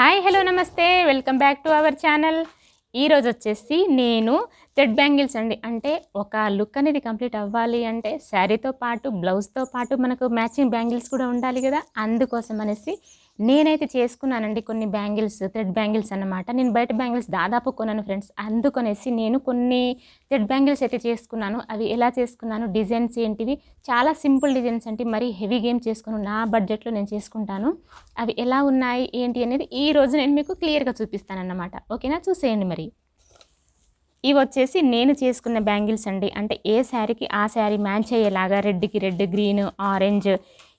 Hi hello నమస్తే. Welcome back to our channel. ఈరోజు వచ్చేసి నేను థ్రెడ్ బ్యాంగిల్స్ అండి. అంటే ఒక లుక్ అనేది కంప్లీట్ అవ్వాలి అంటే శారీతో పాటు బ్లౌజ్తో పాటు మనకు మ్యాచింగ్ బ్యాంగిల్స్ కూడా ఉండాలి కదా. అందుకోసం అనేసి నేనైతే చేసుకున్నానండి కొన్ని బ్యాంగిల్స్ థ్రెడ్ బ్యాంగిల్స్ అన్నమాట. నేను బయట బ్యాంగిల్స్ దాదాపు కొన్నాను ఫ్రెండ్స్. అందుకనేసి నేను కొన్ని థ్రెడ్ బ్యాంగిల్స్ అయితే చేసుకున్నాను. అవి ఎలా చేసుకున్నాను డిజైన్స్ ఏంటివి చాలా సింపుల్ డిజైన్స్ అంటే మరీ హెవీ గేమ్ చేసుకుని నా బడ్జెట్లో నేను చేసుకుంటాను. అవి ఎలా ఉన్నాయి ఏంటి అనేది ఈ రోజు నేను మీకు క్లియర్గా చూపిస్తాను అన్నమాట ఓకేనా? చూసేయండి మరి. ఇవి వచ్చేసి నేను చేసుకున్న బ్యాంగిల్స్ అండి. అంటే ఏ శారీకి ఆ శారీ మ్యాచ్ అయ్యేలాగా రెడ్కి రెడ్ గ్రీన్ ఆరెంజ్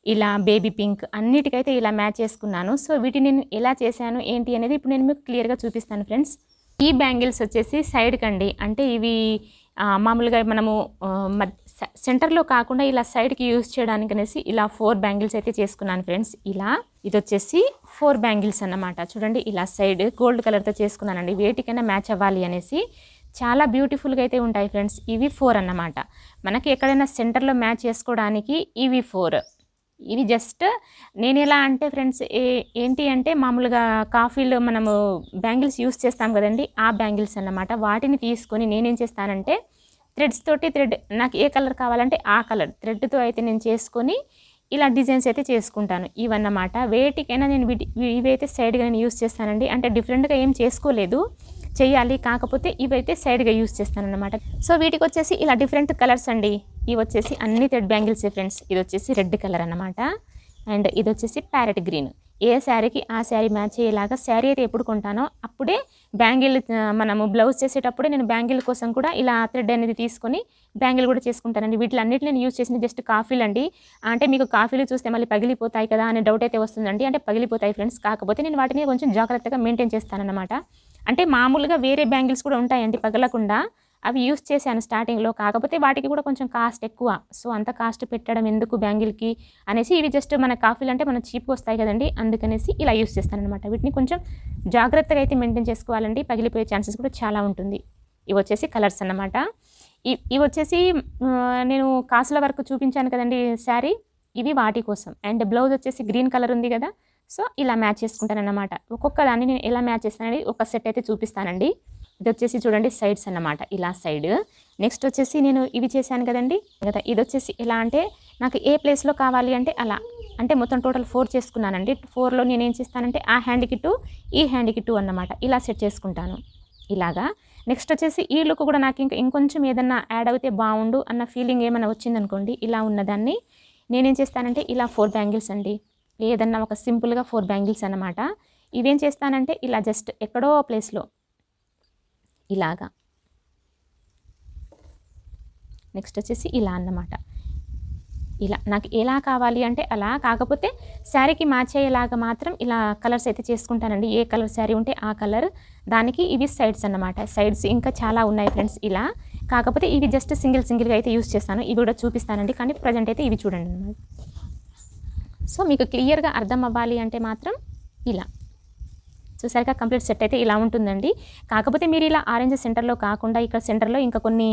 ఇలా బేబీ పింక్ అన్నిటికైతే ఇలా మ్యాచ్ చేసుకున్నాను. సో వీటిని నేను ఎలా చేశాను ఏంటి అనేది ఇప్పుడు నేను మీకు క్లియర్గా చూపిస్తాను ఫ్రెండ్స్. ఈ బ్యాంగిల్స్ వచ్చేసి సైడ్కి అండి అంటే ఇవి మామూలుగా మనము సెంటర్లో కాకుండా ఇలా సైడ్కి యూజ్ చేయడానికి అనేసి ఇలా ఫోర్ బ్యాంగిల్స్ అయితే చేసుకున్నాను ఫ్రెండ్స్. ఇలా ఇది వచ్చేసి ఫోర్ బ్యాంగిల్స్ అన్నమాట. చూడండి ఇలా సైడ్ గోల్డ్ కలర్తో చేసుకున్నానండి. వేటికైనా మ్యాచ్ అవ్వాలి అనేసి చాలా బ్యూటిఫుల్గా అయితే ఉంటాయి ఫ్రెండ్స్. ఇవి ఫోర్ అన్నమాట. మనకి ఎక్కడైనా సెంటర్లో మ్యాచ్ చేసుకోవడానికి ఇవి ఫోర్. ఇవి జస్ట్ నేను ఎలా అంటే ఫ్రెండ్స్ ఏ ఏంటి అంటే మామూలుగా కాఫీలో మనము బ్యాంగిల్స్ యూస్ చేస్తాం కదండి ఆ బ్యాంగిల్స్ అన్నమాట. వాటిని తీసుకొని నేనేం చేస్తానంటే థ్రెడ్స్ తోటి థ్రెడ్ నాకు ఏ కలర్ కావాలంటే ఆ కలర్ థ్రెడ్తో అయితే నేను చేసుకొని ఇలా డిజైన్స్ అయితే చేసుకుంటాను ఇవన్నమాట. వేటికైనా నేను వీటి ఇవైతే సైడ్గా నేను యూస్ చేస్తానండి. అంటే డిఫరెంట్గా ఏం చేసుకోలేదు చేయాలి కాకపోతే ఇవైతే సైడ్గా యూస్ చేస్తాను అనమాట సో వీటికి వచ్చేసి ఇలా డిఫరెంట్ కలర్స్ అండి. ఇవి వచ్చేసి అన్ని థ్రెడ్ బ్యాంగిల్స్ ఫ్రెండ్స్. ఇది వచ్చేసి రెడ్ కలర్ అనమాట అండ్ ఇది వచ్చేసి ప్యారెట్ గ్రీన్. ఏ శారీకి ఆ శారీ మ్యాచ్ అయ్యేలాగా శారీ అయితే ఎప్పుడు కొంటానో అప్పుడే బ్యాంగిల్ మనము బ్లౌజ్ చేసేటప్పుడే నేను బ్యాంగిల్ కోసం కూడా ఇలా థ్రెడ్ అనేది తీసుకొని బ్యాంగిల్ కూడా చేసుకుంటానండి. వీటిలన్నిటి నేను యూజ్ చేసిన జస్ట్ కాఫీలు అండి. అంటే మీకు కాఫీలు చూస్తే మళ్ళీ పగిలిపోతాయి కదా అనే డౌట్ అయితే వస్తుందండి. అంటే పగిలిపోతాయి ఫ్రెండ్స్. కాకపోతే నేను వాటిని కొంచెం జాగ్రత్తగా మెయింటైన్ చేస్తానన్నమాట. అంటే మామూలుగా వేరే బ్యాంగిల్స్ కూడా ఉంటాయండి పగలకుండా. అవి యూస్ చేశాను స్టార్టింగ్లో కాకపోతే వాటికి కూడా కొంచెం కాస్ట్ ఎక్కువ. సో అంత కాస్ట్ పెట్టడం ఎందుకు బ్యాంగిల్కి అనేసి ఇవి జస్ట్ మన కాఫీలు అంటే మన చీప్గా వస్తాయి కదండి. అందుకనేసి ఇలా యూస్ చేస్తాను అనమాట వీటిని కొంచెం జాగ్రత్తగా అయితే మెయింటైన్ చేసుకోవాలండి. పగిలిపోయే ఛాన్సెస్ కూడా చాలా ఉంటుంది. ఇవి వచ్చేసి కలర్స్ అన్నమాట. ఇ- ఇవి వచ్చేసి నేను కాసుల వరకు చూపించాను కదండి శారీ. ఇవి వాటి కోసం. అండ్ బ్లౌజ్ వచ్చేసి గ్రీన్ కలర్ ఉంది కదా. సో ఇలా మ్యాచ్ చేసుకుంటాను అన్నమాట ఒక్కొక్క దాన్ని నేను ఎలా మ్యాచ్ చేస్తానని ఒక సెట్ అయితే చూపిస్తానండి. ఇది వచ్చేసి చూడండి సైడ్స్ అన్నమాట ఇలా సైడ్ నెక్స్ట్ వచ్చేసి నేను ఇవి చేశాను కదండి. కదా ఇది వచ్చేసి ఎలా అంటే నాకు ఏ ప్లేస్లో కావాలి అంటే అలా. అంటే మొత్తం టోటల్ ఫోర్ చేసుకున్నానండి. ఫోర్లో నేను ఏం చేస్తానంటే ఆ హ్యాండ్కి టూ ఈ హ్యాండ్కి టూ అన్నమాట. ఇలా సెట్ చేసుకుంటాను. ఇలాగా. నెక్స్ట్ వచ్చేసి ఈ లుక్ కూడా నాకు ఇంకా ఇంకొంచెం ఏదన్నా యాడ్ అయితే బాగుండు అన్న ఫీలింగ్ ఏమైనా వచ్చిందనుకోండి ఇలా ఉన్నదాన్ని నేనేం చేస్తానంటే ఇలా ఫోర్ బ్యాంగిల్స్ అండి. ఏదన్నా ఒక సింపుల్గా ఫోర్ బ్యాంగిల్స్ అన్నమాట. ఇవేం చేస్తానంటే ఇలా జస్ట్ ఎక్కడో ప్లేస్లో ఇలాగా. నెక్స్ట్ వచ్చేసి ఇలా అన్నమాట. ఇలా నాకు ఎలా కావాలి అంటే అలా కాకపోతే శారీకి మ్యాచ్ అయ్యేలాగా మాత్రం ఇలా కలర్స్ అయితే చేసుకుంటానండి. ఏ కలర్ శారీ ఉంటే ఆ కలర్ దానికి ఇవి సైడ్స్ అన్నమాట. సైడ్స్ ఇంకా చాలా ఉన్నాయి ఫ్రెండ్స్ ఇలా. కాకపోతే ఇవి జస్ట్ సింగిల్ సింగిల్గా అయితే యూస్ చేస్తాను. ఇవి కూడా చూపిస్తానండి. కానీ ప్రజెంట్ అయితే ఇవి చూడండి అన్నమాట. సో మీకు క్లియర్గా అర్థం అవ్వాలి అంటే మాత్రం ఇలా. చూసారుగా కంప్లీట్ సెట్ అయితే ఇలా ఉంటుందండి. కాకపోతే మీరు ఇలా ఆరెంజ్ సెంటర్లో కాకుండా ఇక్కడ సెంటర్లో ఇంకా కొన్ని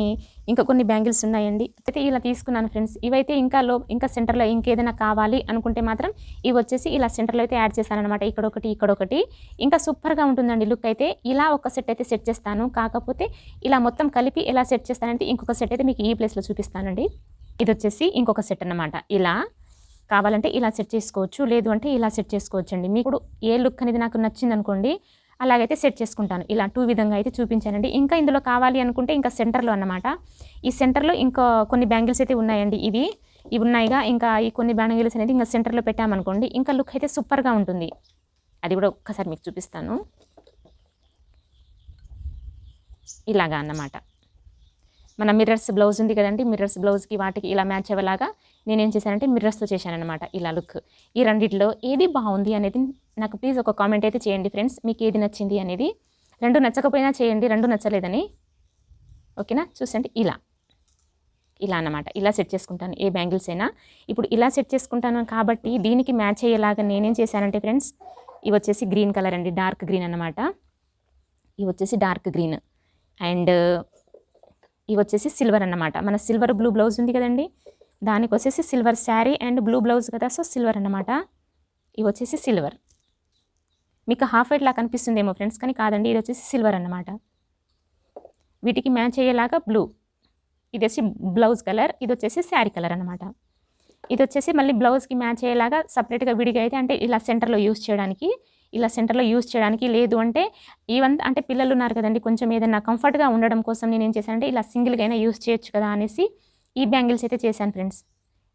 ఇంకా కొన్ని బ్యాంగిల్స్ ఉన్నాయండి. అయితే ఇలా తీసుకున్నాను ఫ్రెండ్స్. ఇవైతే ఇంకా లో ఇంకా సెంటర్లో ఇంకేదైనా కావాలి అనుకుంటే మాత్రం ఇవి వచ్చేసి ఇలా సెంటర్లో అయితే యాడ్ చేశానమాట ఇక్కడ ఒకటి ఇక్కడ ఒకటి. ఇంకా సూపర్గా ఉంటుందండి లుక్ అయితే. ఇలా ఒక సెట్ అయితే సెట్ చేస్తాను. కాకపోతే ఇలా మొత్తం కలిపి ఎలా సెట్ చేస్తానంటే ఇంకొక సెట్ అయితే మీకు ఈ ప్లేస్లో చూపిస్తానండి. ఇది వచ్చేసి ఇంకొక సెట్ అన్నమాట. ఇలా కావాలంటే ఇలా సెట్ చేసుకోవచ్చు లేదు అంటే ఇలా సెట్ చేసుకోవచ్చు అండి మీకు ఏ లుక్ అనేది నాకు నచ్చింది అనుకోండి అలాగైతే సెట్ చేసుకుంటాను. ఇలా టూ విధంగా అయితే చూపించానండి. ఇంకా ఇందులో కావాలి అనుకుంటే ఇంకా సెంటర్లో అన్నమాట. ఈ సెంటర్లో ఇంకా కొన్ని బ్యాంగిల్స్ అయితే ఉన్నాయండి ఇవి. ఇవి ఉన్నాయిగా ఇంకా ఈ కొన్ని బ్యాంగిల్స్ అనేది ఇంకా సెంటర్లో పెట్టామనుకోండి ఇంకా లుక్ అయితే సూపర్గా ఉంటుంది. అది కూడా ఒక్కసారి మీకు చూపిస్తాను. ఇలాగా అన్నమాట. మన మిర్రర్స్ బ్లౌజ్ ఉంది కదండి మిర్రర్స్ బ్లౌజ్కి వాటికి ఇలా మ్యాచ్ అయ్యేలాగా నేనేం చేశానంటే మిర్రర్స్తో చేశానమాట ఇలా లుక్ ఈ రెండిట్లో ఏది బాగుంది అనేది నాకు ప్లీజ్ ఒక కామెంట్ అయితే చేయండి ఫ్రెండ్స్ మీకు ఏది నచ్చింది అనేది రెండు నచ్చకపోయినా చేయండి రెండు నచ్చలేదని. ఓకేనా చూసండి ఇలా. ఇలా అన్నమాట. ఇలా సెట్ చేసుకుంటాను ఏ బ్యాంగిల్స్ అయినా. ఇప్పుడు ఇలా సెట్ చేసుకుంటాను కాబట్టి దీనికి మ్యాచ్ అయ్యేలాగా నేనేం చేశానంటే ఫ్రెండ్స్ ఇవి వచ్చేసి గ్రీన్ కలర్ అండి డార్క్ గ్రీన్ అన్నమాట. ఇవి వచ్చేసి డార్క్ గ్రీన్ అండ్ ఇవి వచ్చేసి సిల్వర్ అన్నమాట. మన సిల్వర్ బ్లూ బ్లౌజ్ ఉంది కదండి? దానికి వచ్చేసి silver sari and blue blouse కదా సో సిల్వర్ అన్నమాట. ఇవి వచ్చేసి సిల్వర్. మీకు హాఫ్ వైట్ లా కనిపిస్తుందేమో ఫ్రెండ్స్ కానీ కాదండి ఇది వచ్చేసి సిల్వర్ అన్నమాట. వీటికి మ్యాచ్ అయ్యేలాగా బ్లూ. ఇది వచ్చి బ్లౌజ్ కలర్ ఇది వచ్చేసి శారీ కలర్ అనమాట ఇది వచ్చేసి మళ్ళీ బ్లౌజ్కి మ్యాచ్ అయ్యేలాగా సపరేట్గా విడిగా అయితే అంటే ఇలా సెంటర్లో యూస్ చేయడానికి ఇలా సెంటర్లో యూస్ చేయడానికి లేదు. అంటే ఈవెన్ అంటే పిల్లలు ఉన్నారు కదండి కొంచెం ఏదైనా కంఫర్ట్గా ఉండడం కోసం నేను ఏం చేశానంటే ఇలా సింగిల్గా అయినా యూస్ చేయొచ్చు కదా అనేసి ఈ బ్యాంగిల్స్ అయితే చేశాను ఫ్రెండ్స్.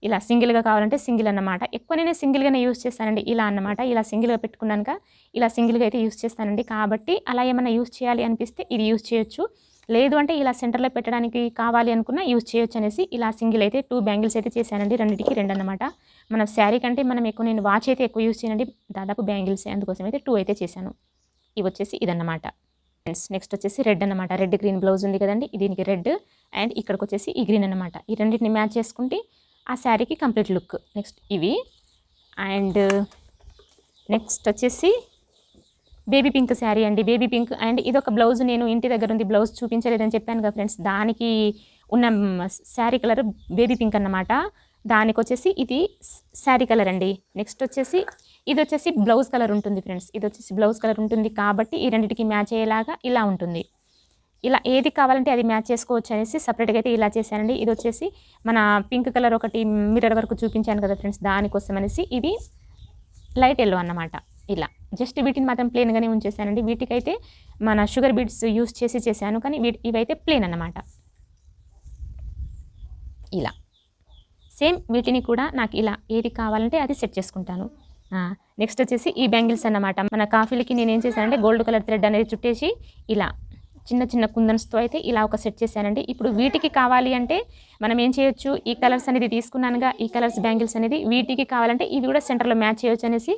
ఇలా సింగిల్గా కావాలంటే సింగిల్ అన్నమాట. ఎక్కువ నేను సింగిల్గానే యూస్ చేస్తానండి ఇలా అన్నమాట. ఇలా సింగిల్గా పెట్టుకున్నాక ఇలా సింగిల్గా అయితే యూస్ చేస్తానండి. కాబట్టి అలా ఏమైనా యూస్ చేయాలి అనిపిస్తే ఇది యూస్ చేయొచ్చు. లేదు అంటే ఇలా సెంటర్లో పెట్టడానికి కావాలి అనుకున్నా యూజ్ చేయొచ్చు అనేసి ఇలా సింగిల్ అయితే టూ బ్యాంగిల్స్ అయితే చేశానండి. రెండింటికి రెండు అన్నమాట. మన శారీ కంటే మనం ఎక్కువ నేను వాచ్ అయితే ఎక్కువ యూజ్ చేయనండి. దాదాపు బ్యాంగిల్స్. అందుకోసం అయితే టూ అయితే చేశాను. ఇవి వచ్చేసి ఇదన్నమాట. ఫ్రెండ్స్ నెక్స్ట్ వచ్చేసి రెడ్ అన్నమాట. రెడ్ గ్రీన్ బ్లౌజ్ ఉంది కదండి దీనికి రెడ్. అండ్ ఇక్కడికి వచ్చేసి ఈ గ్రీన్ అన్నమాట. ఈ రెండింటిని మ్యాచ్ చేసుకుంటే ఆ శారీకి కంప్లీట్ లుక్. నెక్స్ట్ ఇవి. అండ్ నెక్స్ట్ వచ్చేసి బేబీ పింక్ శారీ అండి. బేబీ పింక్ అండ్ ఇది ఒక బ్లౌజ్ నేను ఇంటి దగ్గర ఉంది. బ్లౌజ్ చూపించలేదని చెప్పాను కదా ఫ్రెండ్స్. దానికి ఉన్న శారీ కలర్ బేబీ పింక్ అన్నమాట. దానికి వచ్చేసి ఇది శారీ కలర్ అండి. నెక్స్ట్ వచ్చేసి ఇది వచ్చేసి బ్లౌజ్ కలర్ ఉంటుంది ఫ్రెండ్స్. ఇది వచ్చేసి బ్లౌజ్ కలర్ ఉంటుంది కాబట్టి ఈ రెండింటికి మ్యాచ్ అయ్యేలాగా ఇలా ఉంటుంది. ఇలా ఏది కావాలంటే అది మ్యాచ్ చేసుకోవచ్చు అనేసి సపరేట్గా అయితే ఇలా చేశానండి. ఇది వచ్చేసి మన పింక్ కలర్ ఒకటి మిర్రర్ వరకు చూపించాను కదా ఫ్రెండ్స్. దానికోసం అనేసి ఇది లైట్ ఎల్లో అన్నమాట. ఇలా. జస్ట్ వీటిని మాత్రం ప్లెయిన్గానే ఉంచేసానండి. వీటికైతే మన షుగర్ బీడ్స్ యూస్ చేసి చేశాను. కానీ వీటి ఇవైతే ప్లెయిన్ అన్నమాట. ఇలా. సేమ్ వీటిని కూడా నాకు ఇలా ఏది కావాలంటే అది సెట్ చేసుకుంటాను. నెక్స్ట్ వచ్చేసి ఈ బ్యాంగిల్స్ అన్నమాట. మన కాఫీలకి నేను ఏం చేశానంటే గోల్డ్ కలర్ థ్రెడ్ అనేది చుట్టేసి ఇలా చిన్న చిన్న కుందన్స్తో అయితే ఇలా ఒక సెట్ చేశానండి. ఇప్పుడు వీటికి కావాలి అంటే మనం ఏం చేయొచ్చు? ఈ కలర్స్ అనేది తీసుకున్నానుగా ఈ కలర్స్ బ్యాంగిల్స్ అనేది వీటికి కావాలంటే ఇవి కూడా సెంటర్లో మ్యాచ్ చేయొచ్చు అనేసి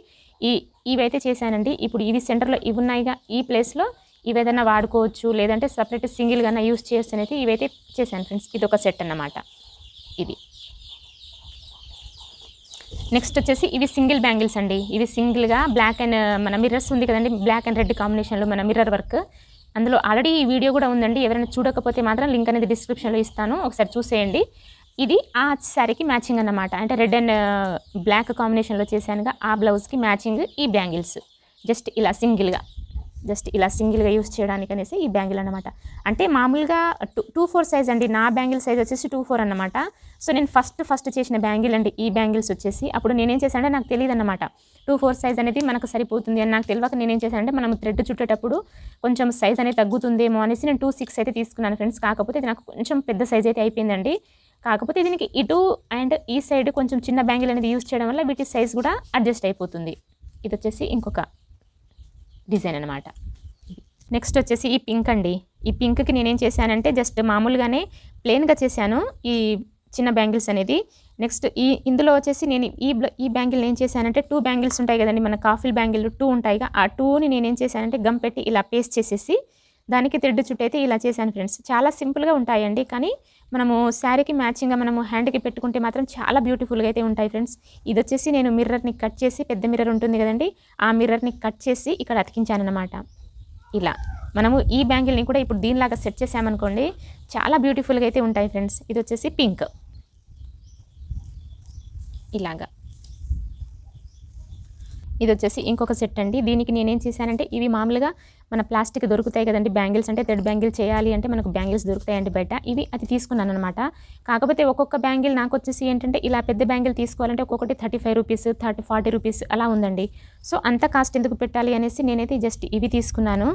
ఈ ఇవైతే చేశానండి. ఇప్పుడు ఇవి సెంటర్లో ఇవి ఉన్నాయిగా. ఈ ప్లేస్లో ఇవి ఏదైనా వాడుకోవచ్చు లేదంటే సపరేట్ సింగిల్గా యూస్ చేయొచ్చు అనేది ఇవైతే చేశాను ఫ్రెండ్స్. ఇది ఒక సెట్ అన్నమాట. ఇది నెక్స్ట్ వచ్చేసి ఇవి సింగిల్ బ్యాంగిల్స్ అండి. ఇవి సింగిల్గా బ్లాక్ అండ్ మన మిర్రర్స్ ఉంది కదండి. బ్లాక్ అండ్ రెడ్ కాంబినేషన్లో మన మిర్రర్ వర్క్. అందులో ఆల్రెడీ ఈ వీడియో కూడా ఉందండి. ఎవరైనా చూడకపోతే మాత్రం లింక్ అనేది డిస్క్రిప్షన్లో ఇస్తాను. ఒకసారి చూసేయండి. ఇది ఆ శారీకి మ్యాచింగ్ అన్నమాట. అంటే రెడ్ అండ్ బ్లాక్ కాంబినేషన్లో చేశానుగా ఆ బ్లౌజ్కి మ్యాచింగ్ ఈ బ్యాంగిల్స్ జస్ట్ ఇలా సింగిల్గా జస్ట్ ఇలా సింగిల్గా యూస్ చేయడానికి అనేసి ఈ బ్యాంగిల్ అనమాట అంటే మామూలుగా టూ టూ ఫోర్ సైజ్ అండి. నా బ్యాంగిల్ సైజ్ వచ్చేసి టూ ఫోర్ అనమాట సో నేను ఫస్ట్ ఫస్ట్ చేసిన బ్యాంగిల్ అండి. ఈ బ్యాంగిల్స్ వచ్చేసి. అప్పుడు నేనేం చేశానంటే నాకు తెలియదు అనమాట టూ ఫోర్ సైజ్ అనేది మనకు సరిపోతుంది అని నాకు తెలియక నేనేం చేశానంటే మనం థ్రెడ్ చుట్టేటప్పుడు కొంచెం సైజ్ అనేది తగ్గుతుందేమో అనేసి నేను టూ సిక్స్ అయితే తీసుకున్నాను ఫ్రెండ్స్. కాకపోతే ఇది నాకు కొంచెం పెద్ద సైజ్ అయితే అయిపోయిందండి. కాకపోతే దీనికి ఇటు అండ్ ఈ సైడ్ కొంచెం చిన్న బ్యాంగిల్ అనేది యూస్ చేయడం వల్ల వీటి సైజ్ కూడా అడ్జస్ట్ అయిపోతుంది. ఇది వచ్చేసి ఇంకొక డిజైన్ అనమాట నెక్స్ట్ వచ్చేసి ఈ పింక్ అండి. ఈ పింక్కి నేనేం చేశానంటే జస్ట్ మామూలుగానే ప్లెయిన్గా చేశాను ఈ చిన్న బ్యాంగిల్స్ అనేది. నెక్స్ట్ ఈ ఇందులో వచ్చేసి నేను ఈ ఈ బ్యాంగిల్ ఏం చేశానంటే టూ బ్యాంగిల్స్ ఉంటాయి కదండి. మన కాఫిల్ బ్యాంగిల్ టూ ఉంటాయిగా. ఆ టూని నేనేం చేశానంటే గమ్ పెట్టి ఇలా పేస్ట్ చేసేసి దానికి థ్రెడ్ చుట్టైతే ఇలా చేశాను ఫ్రెండ్స్. చాలా సింపుల్గా ఉంటాయండి. కానీ మనము శారీకి మ్యాచింగ్గా మనము హ్యాండ్కి పెట్టుకుంటే మాత్రం చాలా బ్యూటిఫుల్గా అయితే ఉంటాయి ఫ్రెండ్స్. ఇది వచ్చేసి నేను మిర్రర్ని కట్ చేసి పెద్ద మిర్రర్ ఉంటుంది కదండి ఆ మిర్రర్ని కట్ చేసి ఇక్కడ అతికించాను ఇలా మనము ఈ బ్యాంగిల్ని కూడా ఇప్పుడు దీనిలాగా సెట్ చేసామనుకోండి చాలా బ్యూటిఫుల్గా అయితే ఉంటాయి ఫ్రెండ్స్. ఇది వచ్చేసి పింక్. ఇలాగా. ఇది వచ్చేసి ఇంకొక సెట్ అండి. దీనికి నేనేం చేశానంటే ఇవి మామూలుగా మన ప్లాస్టిక్ దొరుకుతాయి కదండి బ్యాంగిల్స్ అంటే థ్రెడ్ బ్యాంగిల్ చేయాలి అంటే మనకు బ్యాంగిల్స్ దొరుకుతాయండి బయట. ఇవి అది తీసుకున్నాను అనమాట కాకపోతే ఒక్కొక్క బ్యాంగిల్ నాకు వచ్చేసి ఏంటంటే ఇలా పెద్ద బ్యాంగిల్ తీసుకోవాలంటే ఒక్కొక్కటి thirty five rupees thirty forty rupees అలా ఉందండి. సో అంత కాస్ట్ ఎందుకు పెట్టాలి అనేసి నేనైతే జస్ట్ ఇవి తీసుకున్నాను.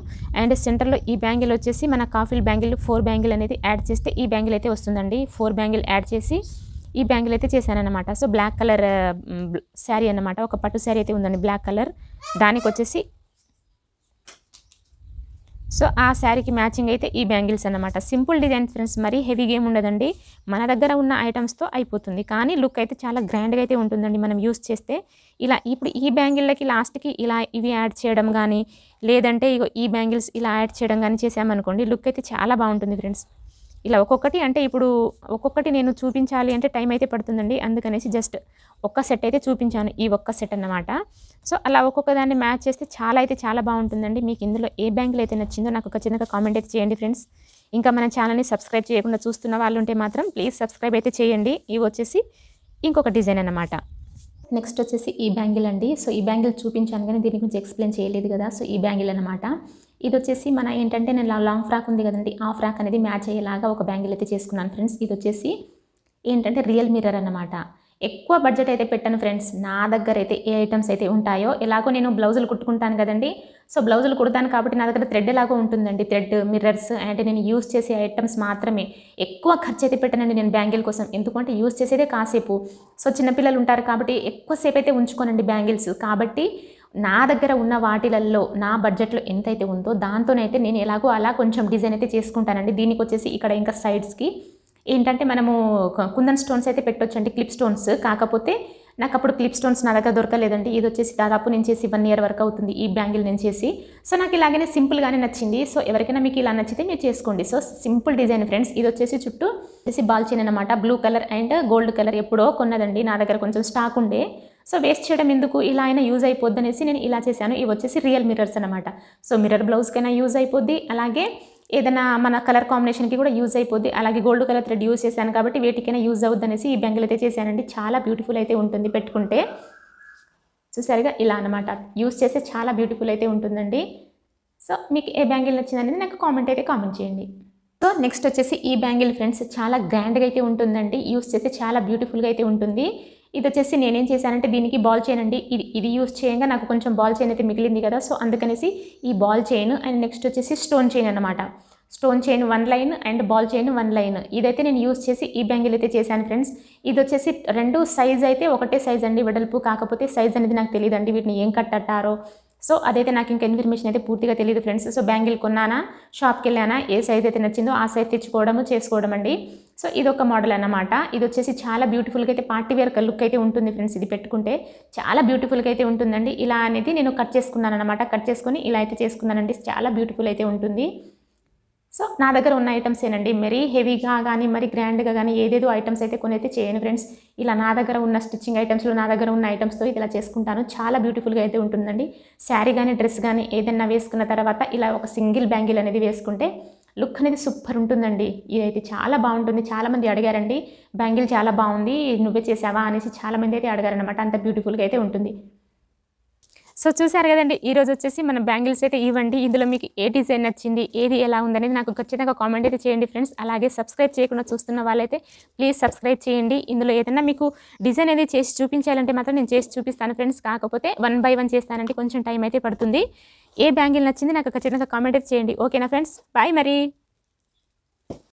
అండ్ సెంటర్లో ఈ బ్యాంగిల్ వచ్చేసి మన కాఫీల్ బ్యాంగిల్ ఫోర్ బ్యాంగిల్ అనేది యాడ్ చేస్తే ఈ బ్యాంగిల్ అయితే వస్తుందండి. ఫోర్ బ్యాంగిల్ యాడ్ చేసి ఈ బ్యాంగిల్ అయితే చేశానన్నమాట సో బ్లాక్ కలర్ శారీ అన్నమాట. ఒక పట్టు శారీ అయితే ఉందండి బ్లాక్ కలర్. దానికి వచ్చేసి సో ఆ శారీకి మ్యాచింగ్ అయితే ఈ బ్యాంగిల్స్ అన్నమాట. సింపుల్ డిజైన్ ఫ్రెండ్స్ మరీ హెవీగా ఏమి ఉండదండి. మన దగ్గర ఉన్న ఐటమ్స్తో అయిపోతుంది. కానీ లుక్ అయితే చాలా గ్రాండ్గా అయితే ఉంటుందండి మనం యూస్ చేస్తే. ఇలా ఇప్పుడు ఈ బ్యాంగిళ్ళకి లాస్ట్కి ఇలా ఇవి యాడ్ చేయడం కానీ లేదంటే ఇగో ఈ బ్యాంగిల్స్ ఇలా యాడ్ చేయడం కానీ చేసామనుకోండి లుక్ అయితే చాలా బాగుంటుంది ఫ్రెండ్స్. ఇలా ఒక్కొక్కటి అంటే ఇప్పుడు ఒక్కొక్కటి నేను చూపించాలి అంటే టైం అయితే పడుతుందండి. అందుకనేసి జస్ట్ ఒక్క సెట్ అయితే చూపించాను. ఈ ఒక్క సెట్ అన్నమాట. సో అలా ఒక్కొక్క దాన్ని మ్యాచ్ చేస్తే చాలా అయితే చాలా బాగుంటుందండి. మీకు ఇందులో ఏ బ్యాంకులు అయితే నచ్చిందో నాకు ఒక చిన్నగా కామెంట్ అయితే చేయండి ఫ్రెండ్స్. ఇంకా మన ఛానల్ని సబ్స్క్రైబ్ చేయకుండా చూస్తున్న వాళ్ళు ఉంటే మాత్రం ప్లీజ్ సబ్స్క్రైబ్ అయితే చేయండి. ఇవి వచ్చేసి ఇంకొక డిజైన్ అన్నమాట. నెక్స్ట్ వచ్చేసి ఈ బ్యాంగిల్ అండి. సో ఈ బ్యాంగిల్ చూపించాను కానీ దీని గురించి ఎక్స్ప్లెయిన్ చేయలేదు కదా. సో ఈ బ్యాంగిల్ అనమాట ఇది వచ్చేసి మన ఏంటంటే నేను లా- లాంగ్ ఫ్రాక్ ఉంది కదండి ఆ ఫ్రాక్ అనేది మ్యాచ్ అయ్యేలాగా ఒక బ్యాంగిల్ అయితే చేసుకున్నాను ఫ్రెండ్స్. ఇది వచ్చేసి ఏంటంటే రియల్ మిర్రర్ అన్నమాట. ఎక్కువ బడ్జెట్ అయితే పెట్టాను ఫ్రెండ్స్. నా దగ్గర అయితే ఏ ఐటమ్స్ అయితే ఉంటాయో ఎలాగో నేను బ్లౌజులు కుట్టుకుంటాను కదండి. సో బ్లౌజులు కుడతాను కాబట్టి నా దగ్గర థ్రెడ్ ఎలాగో ఉంటుందండి. థ్రెడ్ మిర్రర్స్ అంటే నేను యూస్ చేసే ఐటమ్స్ మాత్రమే. ఎక్కువ ఖర్చు అయితే పెట్టానండి నేను బ్యాంగిల్ కోసం. ఎందుకంటే యూస్ చేసేదే కాసేపు. సో చిన్నపిల్లలు ఉంటారు కాబట్టి ఎక్కువసేపు అయితే ఉంచుకోనండి బ్యాంగిల్స్. కాబట్టి నా దగ్గర ఉన్న వాటిలల్లో నా బడ్జెట్లో ఎంతైతే ఉందో దాంతోనైతే నేను ఎలాగో అలా కొంచెం డిజైన్ అయితే చేసుకుంటానండి. దీనికి వచ్చేసి ఇక్కడ ఇంకా సైడ్స్కి ఏంటంటే మనము కుందన్ స్టోన్స్ అయితే పెట్టొచ్చండి క్లిప్ స్టోన్స్. కాకపోతే నాకు అప్పుడు క్లిప్ స్టోన్స్ నా దగ్గర దొరకలేదండి. ఇది వచ్చేసి దాదాపు నేను చేసి వన్ ఇయర్ వరకు అవుతుంది ఈ బ్యాంగిల్ నేను చేసి. సో నాకు ఇలాగనే సింపుల్గానే నచ్చింది. సో ఎవరికైనా మీకు ఇలా నచ్చితే మీరు చేసుకోండి. So simple design friends. ఇది వచ్చేసి చుట్టూ వచ్చేసి బాల్ అనమాట blue colour and gold colour ఎప్పుడో కొన్నదండి. నా దగ్గర కొంచెం స్టాక్ ఉండే. సో వేస్ట్ చేయడం ఎందుకు? ఇలా అయినా యూజ్ అయిపోద్ది అనేసి నేను ఇలా చేశాను. ఇవి వచ్చేసి రియల్ మిర్రర్స్ అనమాట సో మిర్రర్ బ్లౌజ్కైనా యూజ్ అయిపోద్ది. అలాగే ఏదైనా మన కలర్ కాంబినేషన్కి కూడా యూజ్ అయిపోద్ది. అలాగే గోల్డ్ కలర్ థ్రెడ్ యూజ్ చేశాను కాబట్టి వేటికైనా యూజ్ అవుద్ది అనేసి ఈ బెంగల్ అయితే చేశానండి. చాలా బ్యూటిఫుల్ అయితే ఉంటుంది పెట్టుకుంటే. చూసారుగా ఇలా అనమాట యూజ్ చేస్తే చాలా బ్యూటిఫుల్ అయితే ఉంటుందండి. సో మీకు ఏ బ్యాంగిల్ నచ్చిందనేది నాకు కామెంట్ అయితే కామెంట్ చేయండి. సో నెక్స్ట్ వచ్చేసి ఈ బ్యాంగిల్ ఫ్రెండ్స్ చాలా గ్రాండ్గా అయితే ఉంటుందండి. యూస్ చేస్తే చాలా బ్యూటిఫుల్గా అయితే ఉంటుంది. ఇది వచ్చేసి నేనేం చేశానంటే దీనికి బాల్ చైన్ అండి. ఇది ఇది యూస్ చేయంగా నాకు కొంచెం బాల్ చైన్ అయితే మిగిలింది కదా. సో అందుకనేసి ఈ బాల్ చైన్ అండ్ నెక్స్ట్ వచ్చేసి స్టోన్ చైన్ అనమాట stone chain one line and ball chain one line ఇదైతే నేను యూస్ చేసి ఈ బ్యాంగిల్ అయితే చేశాను ఫ్రెండ్స్ ఇది వచ్చేసి రెండు సైజ్ అయితే ఒకటే సైజ్ అండి వెడల్పు. కాకపోతే సైజ్ అనేది నాకు తెలియదండి వీటిని ఏం కట్టట్టారో సో అదైతే నాకు ఇంకా ఇన్ఫర్మేషన్ అయితే పూర్తిగా తెలియదు ఫ్రెండ్స్. సో బ్యాంగిల్ కొన్నానా షాప్కి వెళ్ళానా ఏ సైజ్ అయితే నచ్చిందో ఆ సైజ్ తెచ్చుకోవడము చేసుకోవడం అండి. సో ఇది ఒక మోడల్ అన్నమాట. ఇది వచ్చేసి చాలా బ్యూటిఫుల్గా అయితే పార్టీ వేర్ లుక్ అయితే ఉంటుంది ఫ్రెండ్స్ ఇది పెట్టుకుంటే. చాలా బ్యూటిఫుల్గా అయితే ఉంటుందండి. ఇలా అనేది నేను కట్ చేసుకున్నాను అనమాట కట్ చేసుకొని ఇలా అయితే చేసుకున్నానండి. చాలా బ్యూటిఫుల్ అయితే ఉంటుంది. సో నా దగ్గర ఉన్న ఐటమ్స్ ఏనండి మరీ హెవీగా కానీ మరి గ్రాండ్గా కానీ ఏదేదో ఐటమ్స్ అయితే కొన్ని అయితే చేయను ఫ్రెండ్స్ ఇలా నా దగ్గర ఉన్న స్టిచ్చింగ్ ఐటమ్స్లో నా దగ్గర ఉన్న ఐటమ్స్తో ఇది ఇలా చేసుకుంటాను. చాలా బ్యూటిఫుల్గా అయితే ఉంటుందండి. శారీ కానీ డ్రెస్ కానీ ఏదైనా వేసుకున్న తర్వాత ఇలా ఒక సింగిల్ బ్యాంగిల్ అనేది వేసుకుంటే లుక్ అనేది సూపర్ ఉంటుందండి. ఇదైతే చాలా బాగుంటుంది. చాలామంది అడిగారండి బ్యాంగిల్ చాలా బాగుంది నువ్వే చేసావా? అనేసి చాలామంది అయితే అడిగారనమాట అంత బ్యూటిఫుల్గా అయితే ఉంటుంది. సో చూసారు కదండి ఈ రోజు వచ్చేసి మన బ్యాంగిల్స్ అయితే ఇవ్వండి. ఇందులో మీకు ఏ డిజైన్ నచ్చింది ఏది ఎలా ఉందనేది నాకు ఖచ్చితంగా కామెంట్ అయితే చేయండి ఫ్రెండ్స్. అలాగే సబ్స్క్రైబ్ చేయకుండా చూస్తున్న వాళ్ళైతే ప్లీజ్ సబ్స్క్రైబ్ చేయండి. ఇందులో ఏదైనా మీకు డిజైన్ అనేది చేసి చూపించాలంటే మాత్రం నేను చేసి చూపిస్తాను ఫ్రెండ్స్. కాకపోతే వన్ బై వన్ చేస్తానంటే కొంచెం టైం అయితే పడుతుంది. ఏ బ్యాంగిల్ నచ్చింది నాకు ఖచ్చితంగా కామెంట్ అయితే చేయండి. ఓకేనా ఫ్రెండ్స్? బాయ్ మరి.